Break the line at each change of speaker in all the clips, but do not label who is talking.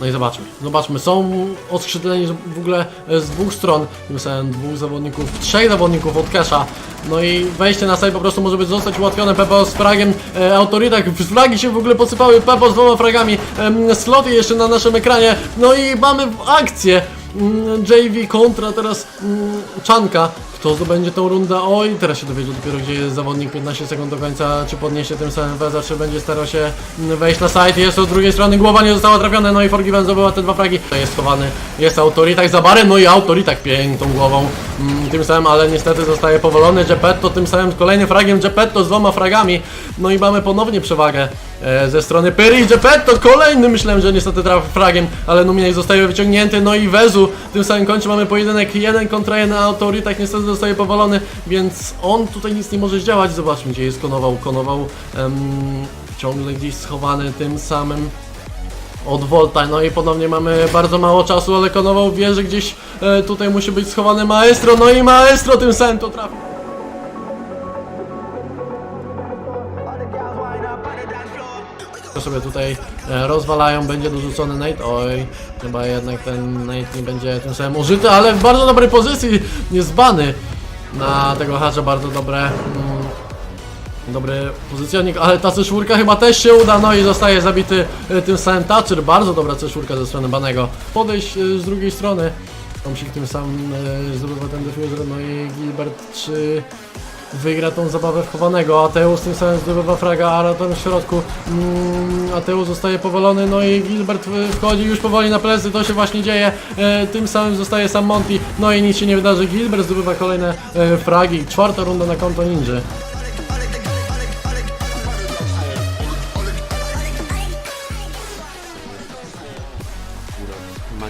No i zobaczmy, zobaczmy, są oskrzydleni w ogóle e, z dwóch stron, tym samym dwóch zawodników, trzech zawodników od Kesha. No i wejście na site po prostu może być zostać ułatwione. Pepo z fragiem, e, autoritach, fragi się w ogóle posypały, Pepo z dwoma fragami, em, sloty jeszcze na naszym ekranie, no i mamy akcję. Mm, JV kontra teraz mm, Czanka. Kto zdobędzie tą rundę? Oj, teraz się dowiedział dopiero gdzie jest zawodnik 15 sekund do końca, czy podniesie tym samym Weza, czy będzie starał się wejść na site. Jest z drugiej strony, głowa nie została trafiona, no i Forgiven zdobyła te dwa fragi. Jest schowany, jest Autoritak za barem, no i Autoritak piękną głową mm, tym samym, ale niestety zostaje powolony. Geppetto tym samym kolejnym fragiem, Geppetto z dwoma fragami. No i mamy ponownie przewagę e, ze strony Pyry i Geppetto kolejny myślałem, że niestety trafi fragiem, ale Numinek zostaje wyciągnięty, no i Wezu tym samym kończy mamy pojedynek jeden kontra jeden, a Autoritak niestety zostaje powalony, więc on tutaj nic nie może zdziałać. Zobaczmy gdzie jest Konował, Konował em, ciągle gdzieś schowany tym samym od Volta, no i ponownie mamy bardzo mało czasu, ale Konował wie, że gdzieś e, tutaj musi być schowany Maestro, no i Maestro tym samym to trafi. To sobie tutaj e, rozwalają, będzie dorzucony Nate, oj, chyba jednak ten Nate nie będzie tym samym użyty, ale w bardzo dobrej pozycji jest bany na tego hacza, bardzo dobre, mm, dobry pozycjonik, ale ta C4 chyba też się uda, no i zostaje zabity e, tym samym Thatcher, bardzo dobra C4 ze strony Banego, podejść e, z drugiej strony, Tomsik tym samym zdobywa ten defuser, no i Gilbert czy wygra tą zabawę wchowanego. Ateusz tym samym zdobywa fraga, ale tam w środku mm, Ateusz zostaje powalony, no i Gilbert wchodzi już powoli na plecy, to się właśnie dzieje. E, tym samym zostaje sam Monty, no i nic się nie wydarzy. Gilbert zdobywa kolejne e, fragi. Czwarta runda na konto Ninja.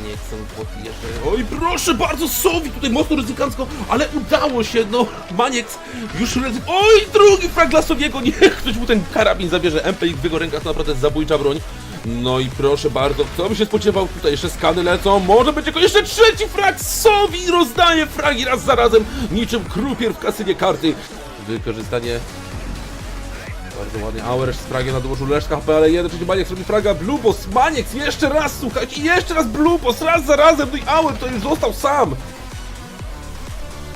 Maniek są jeszcze. Oj, proszę bardzo, Sowi tutaj mocno ryzykancko, ale udało się, no. Maniek już ryzyk. Oj, drugi frag dla Sowiego, nie, ktoś mu ten karabin zabierze. MPX w jego rękach to naprawdę zabójcza broń. No i proszę bardzo, kto by się spodziewał, tutaj jeszcze skany lecą, może będzie go jeszcze trzeci frag, Sowi rozdaje fragi raz za razem, niczym krupier w kasynie karty. Wykorzystanie bardzo ładnie. Auer z fragiem na dołożył Leszka HP, ale jeden trzeci Maniek robi fraga. Blue Boss, Maniek jeszcze raz, słuchajcie, jeszcze raz Blue Boss, raz za razem, no i Auer to już został sam.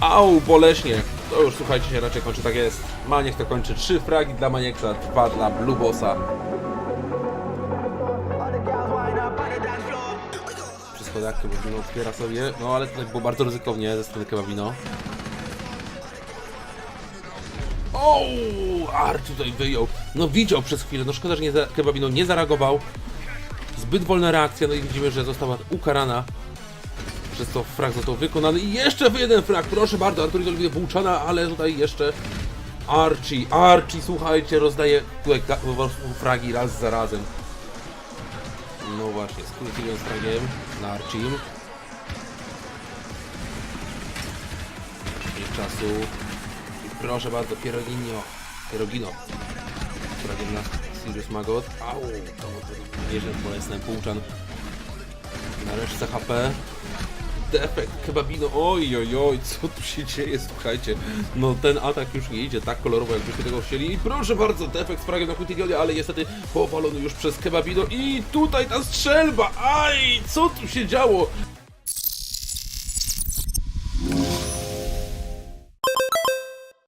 Au, boleśnie. To już słuchajcie się raczej kończy, tak jest. Maniek to kończy trzy fragi dla Manieksa, dwa dla Blue Bossa. Przez chodaki Kebabino otwiera sobie, no ale tutaj było bardzo ryzykownie ze strony Kebabino. O, Arch tutaj wyjął. No widział przez chwilę, no szkoda, że nie za, nie zareagował. Zbyt wolna reakcja, no i widzimy, że została ukarana. Przez to frag został wykonany. I jeszcze jeden frag, proszę bardzo, Arturito Oliwie włóczana, ale tutaj jeszcze Archie, Archie, słuchajcie, rozdaje tutaj fragi raz za razem. No właśnie, z fragiem na Archim. Czasu. Proszę bardzo, Pierogino. Pierogino. Fragiem na Sirius Magot. Au, to nieźle bolesne, Półczan. Na resztce HP. Defekt, kebabino, oj, oj, oj, co tu się dzieje, słuchajcie, no ten atak już nie idzie tak kolorowo, jakbyśmy tego chcieli i proszę bardzo, defekt z fragiem na Kutigionie, ale niestety powalony już przez kebabino i tutaj ta strzelba, aj, co tu się działo,